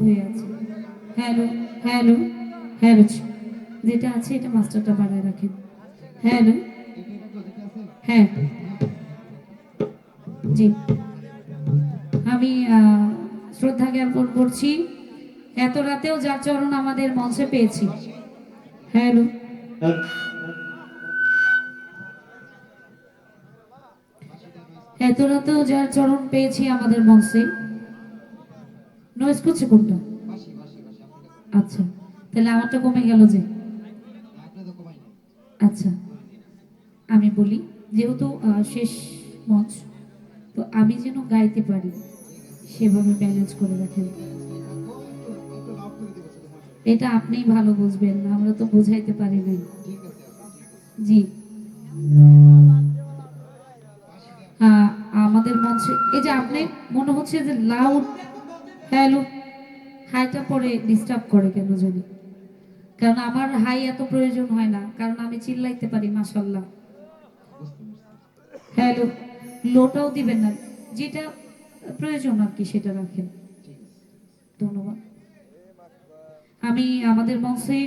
হয়ে আছে। Hello hello hello যেটা আছে এটা মাস্টারটা বাড়ায় রাখেন। হ্যালো হ্যাঁ। জি। আমি শ্রদ্ধা জ্ঞাপন করছি। এত রাতেও যার চরণ আমাদের মঞ্চে পেয়েছি। হ্যালো। এত রাতেও যার চরণ পেয়েছি আমাদের মঞ্চে। নয়েজ করছে কোনটা? আচ্ছা তাহলে আমারটা কমে গেল যে। আচ্ছা আমি বলি, যেহেতু শেষ মঞ্চ, তো আমি যেন গাইতে পারি, সেভাবে ব্যালেন্স করে রাখেন। এটা আপনিই ভালো বুঝবেন, আমরা তো বোঝাইতে পারি নাই। জি। আমাদের মঞ্চে, এই যে আপনি, মনে হচ্ছে যে লাউড হ্যালো, হাইটা পরে ডিস্টার্ব করে কেন জানি। কারণ আমার হাই এত প্রয়োজন হয় না, কারণ আমি চিল্লাইতে পারি মাসাল্লাহ হ্যালো, লোটাও দিবেন না, যেটা প্রয়োজন আর কি সেটা রাখেন। ধন্যবাদ। আমি আমাদের মঞ্চে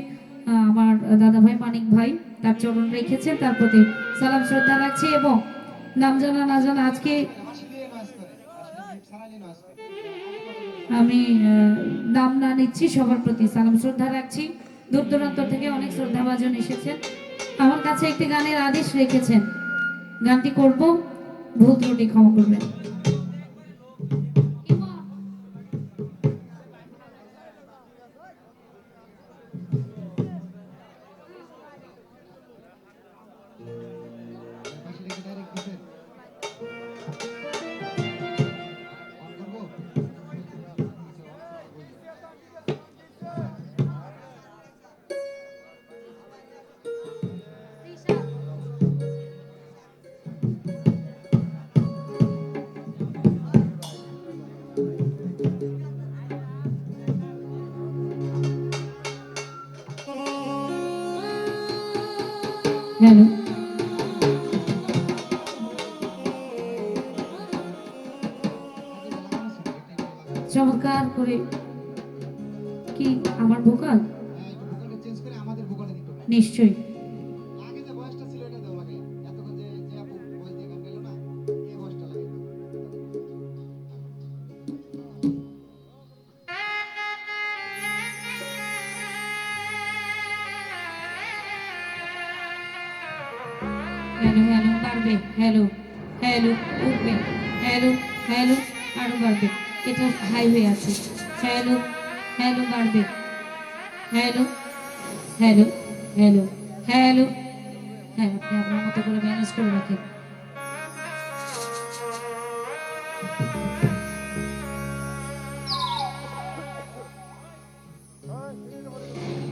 আমার দাদা ভাই মানিক ভাই, তার চরণ রেখেছেন তার প্রতি সালাম শ্রদ্ধা রাখছি এবং নাম জানা না জানা আজকে আমি নাম না নিচ্ছি, সবার প্রতি সালাম, শ্রদ্ধা রাখছি। দূর দূরান্ত থেকে অনেক শ্রদ্ধাভাজন এসেছেন। আমার কাছে একটি গানের আদেশ রেখেছেন। গানটি করব ভুল রুটি ক্ষমা করবেন। হ্যালো চমৎকার করে কি আমার ভোকাল নিশ্চয়ই। বাড়বে হ্যালো হ্যালো, উঠবে, হ্যালো হ্যালো, আরও বাড়বে, এটা হাইওয়ে আছে, হ্যালো হ্যালো, বাড়বে, হ্যালো হ্যালো হ্যালো হ্যালো হ্যাঁ আপনি আপনার মতো করে ম্যানেজ করে রাখেন।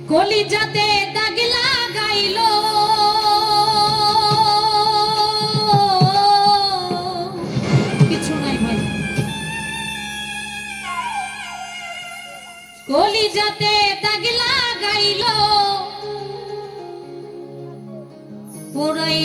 কলিজাতে দাগ লাগাইল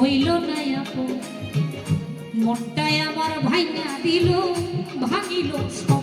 হইল না আপন মনটায় আমার ভাইনা দিল ভাঙিল সব।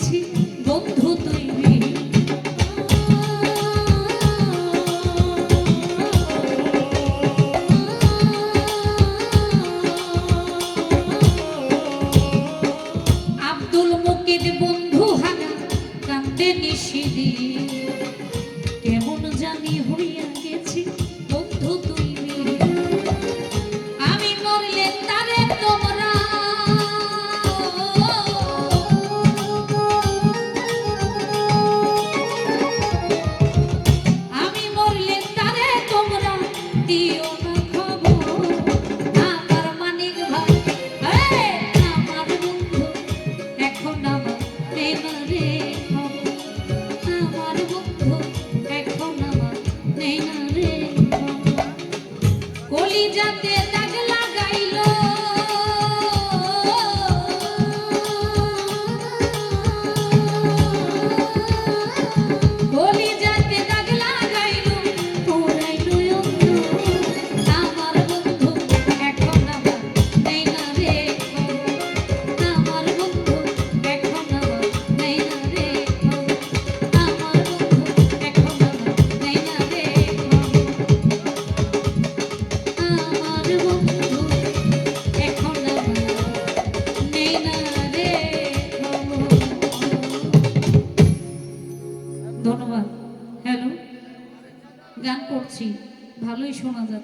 গেছি ona